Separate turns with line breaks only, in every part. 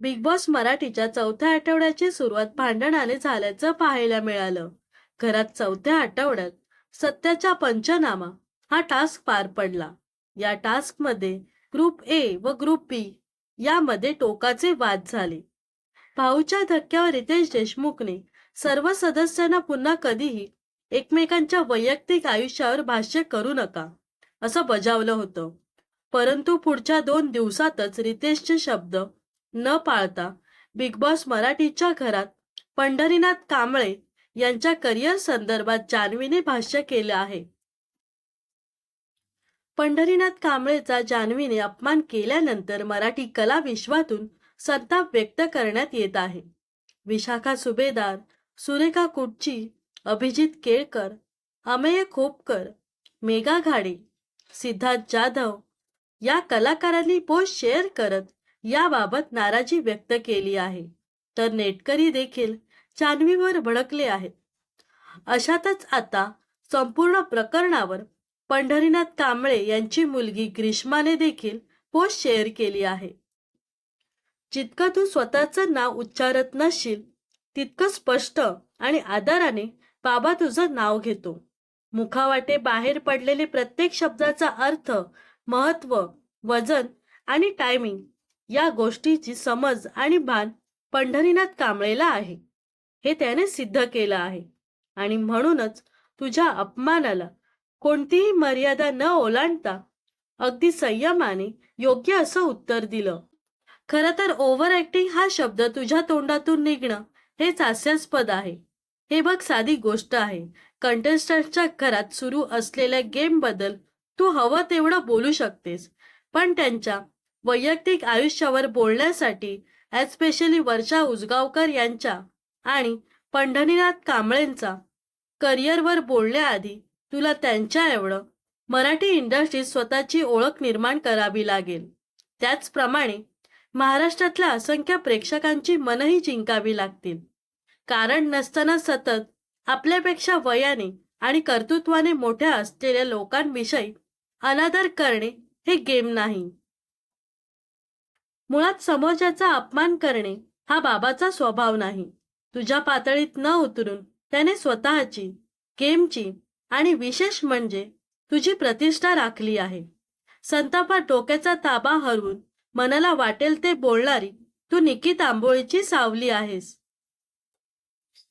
Big boss मराठीच्या चौथ्या आठवड्याची सुरुवात भांडणाने झाल्याचं पाहायला मिळालं. घरात चौथ्या आठवड्यात सत्याचा पंचनामा हा टास्क पार पडला. या टास्कमध्ये ग्रुप ए व ग्रुप बी यामध्ये टोकाचे वाद झाले. भाऊच्या धक्क्यावर रितेश देशमुखने सर्व सदस्यांना पुन्हा कधीही एकमेकांच्या वैयक्तिक आयुष्यावर भाष्य करू नका असं बजावलं होतं. परंतु पुढच्या दोन दिवसातच रितेशचे शब्द न पाळता बिग बॉस मराठीच्या घरात पंढरीनाथ कांबळे यांच्या करिअर संदर्भात जान्हवीने भाष्य केलं आहे. पंढरीनाथ कांबळेचा जान्हवीने अपमान केल्यानंतर मराठी कला विश्वातून संताप व्यक्त करण्यात येत आहे. विशाखा सुभेदार सुरेखा कुटची अभिजित केळकर अमेय खोपकर मेघा घाडे सिद्धार्थ जाधव या कलाकारांनी पोस्ट शेअर करत याबाबत नाराजी व्यक्त केली आहे. तर नेटकरी देखील जान्हवीवर भडकले आहेत. अशातच आता संपूर्ण प्रकरणावर पंढरीनाथ कांबळे यांची मुलगी ग्रीष्माने देखील पोस्ट शेअर केली आहे. जितकं तू स्वतःचं नाव उच्चारत नसशील तितकं स्पष्ट आणि आदराने बाबा तुझं नाव घेतो. मुखावाटे बाहेर पडलेले प्रत्येक शब्दाचा अर्थ महत्त्व वजन आणि टायमिंग या गोष्टीची समज आणि भान पंढरीनाथ कांबळेला आहे. हे त्याने सिद्ध केलं आहे. आणि म्हणूनच तुझ्या अपमानाला कोणतीही मर्यादा न ओलांडता अगदी संयमाने योग्य असं उत्तर दिलं. खरं तर ओव्हर ऍक्टिंग हा शब्द तुझ्या तोंडातून निघणं हेच हास्यास्पद आहे. हे बघ साधी गोष्ट आहे. कंटेस्टंटच्या घरात सुरू असलेल्या गेमबद्दल तू हवं तेवढं बोलू शकतेस. पण त्यांच्या वैयक्तिक आयुष्यावर बोलण्यासाठी एस्पेशली वर्षा उजगावकर यांच्या आणि पंढरीनाथ कांबळेंचा करिअरवर बोलण्याआधी तुला त्यांच्या एवढं मराठी इंडस्ट्रीत स्वतःची ओळख निर्माण करावी लागेल. त्याचप्रमाणे महाराष्ट्रातल्या असंख्य प्रेक्षकांची मनही जिंकावी लागतील. कारण नसताना सतत आपल्यापेक्षा वयाने आणि कर्तृत्वाने मोठ्या असलेल्या लोकांविषयी अनादर करणे हे गेम नाही. मुळात समाजाचा अपमान करणे हा बाबाचा स्वभाव नाही. तुझ्या पातळीत न उतरून त्याने स्वतःची गेमची आणि विशेष म्हणजे तुझी प्रतिष्ठा राखली आहे. संतापा डोक्याचा ताबा हरवून मनाला वाटेल ते बोलणारी तू निकित तांबोळीची सावली आहेस.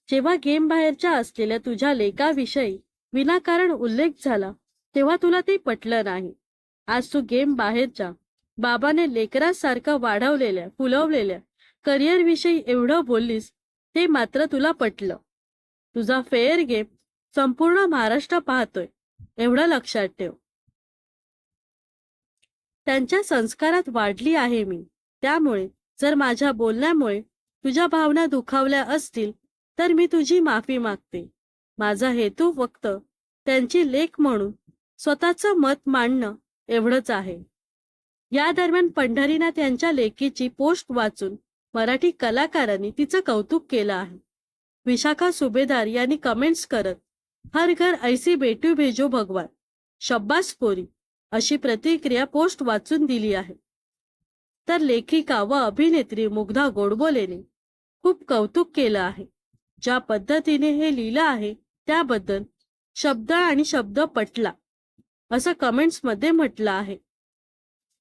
जेव्हा गेम बाहेरच्या असलेल्या तुझ्या लेखाविषयी विनाकारण उल्लेख झाला तेव्हा तुला ते पटलं नाही. आज तू गेम बाहेरच्या बाबाने लेकरासारखं वाढवलेल्या फुलवलेल्या करिअर विषयी एवढं बोललीस ते मात्र तुला पटलं. तुझा फेअर गेम संपूर्ण महाराष्ट्र पाहतोय एवढं लक्षात ठेव. त्यांच्या संस्कारात वाढली आहे मी त्यामुळे जर माझ्या बोलण्यामुळे तुझ्या भावना दुखावल्या असतील तर मी तुझी माफी मागते. माझा हेतू फक्त त्यांची लेख म्हणून स्वतःचं मत मांडणं एवढंच आहे. या दरम्यान पंढरीनाथ यांच्या लेखीची पोस्ट वाचून मराठी कलाकारांनी तिचं कौतुक केलं आहे. विशाखा सुभेदार यांनी कमेंट्स करत हर घर ऐसी बेटू भेजो भगवान शब्बास पोरी अशी प्रतिक्रिया पोस्ट वाचून दिली आहे. तर लेखिका व अभिनेत्री मुग्धा गोडबोलेने खूप कौतुक केलं आहे. ज्या पद्धतीने हे लिहिलं आहे त्याबद्दल शब्द आणि शब्द पटला असं कमेंट्समध्ये म्हटलं आहे.